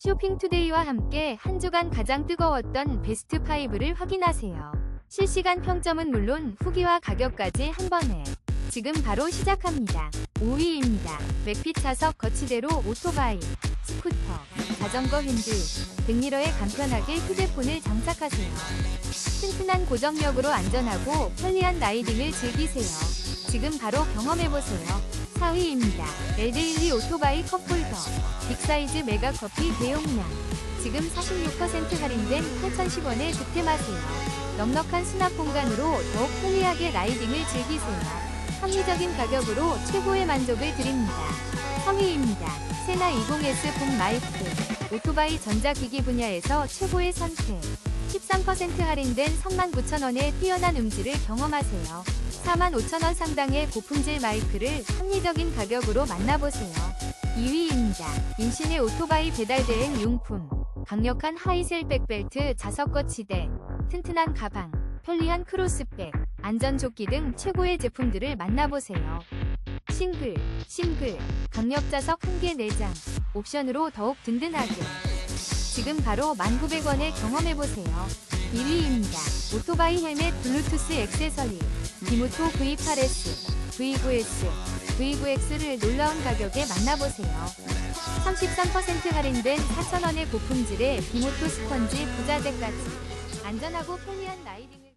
쇼핑투데이와 함께 한 주간 가장 뜨거웠던 베스트 5를 확인하세요. 실시간 평점은 물론 후기와 가격까지 한 번에 지금 바로 시작합니다. 5위입니다. 맥핏 차석 거치대로 오토바이, 스쿠터, 자전거 핸들, 백미러에 간편하게 휴대폰을 장착하세요. 튼튼한 고정력으로 안전하고 편리한 라이딩을 즐기세요. 지금 바로 경험해보세요. 4위입니다. 엘데일리 오토바이 컵홀더, 빅사이즈 메가커피 대용량. 지금 46% 할인된 8,010원에 득템하세요. 넉넉한 수납 공간으로 더욱 편리하게 라이딩을 즐기세요. 합리적인 가격으로 최고의 만족을 드립니다. 3위입니다. 세나 20S 봄 마이크. 오토바이 전자기기 분야에서 최고의 선택. 13% 할인된 39,000원의 뛰어난 음질을 경험하세요. 45,000원 상당의 고품질 마이크를 합리적인 가격으로 만나보세요. 2위입니다. 인신의 오토바이 배달 대행 용품. 강력한 하이셀 백벨트 자석 거 치대. 튼튼한 가방. 편리한 크로스백. 안전조끼 등 최고의 제품들을 만나보세요. 싱글, 싱글, 강력 자석 1개 4장. 옵션으로 더욱 든든하게. 지금 바로 1,900원에 경험해보세요. 1위입니다. 오토바이 헬멧 블루투스 액세서리. 디모토 V8S, V9S, V9X를 놀라운 가격에 만나보세요. 33% 할인된 4,000원의 고품질의 비모토 스펀지 부자재까지 안전하고 편리한 라이딩을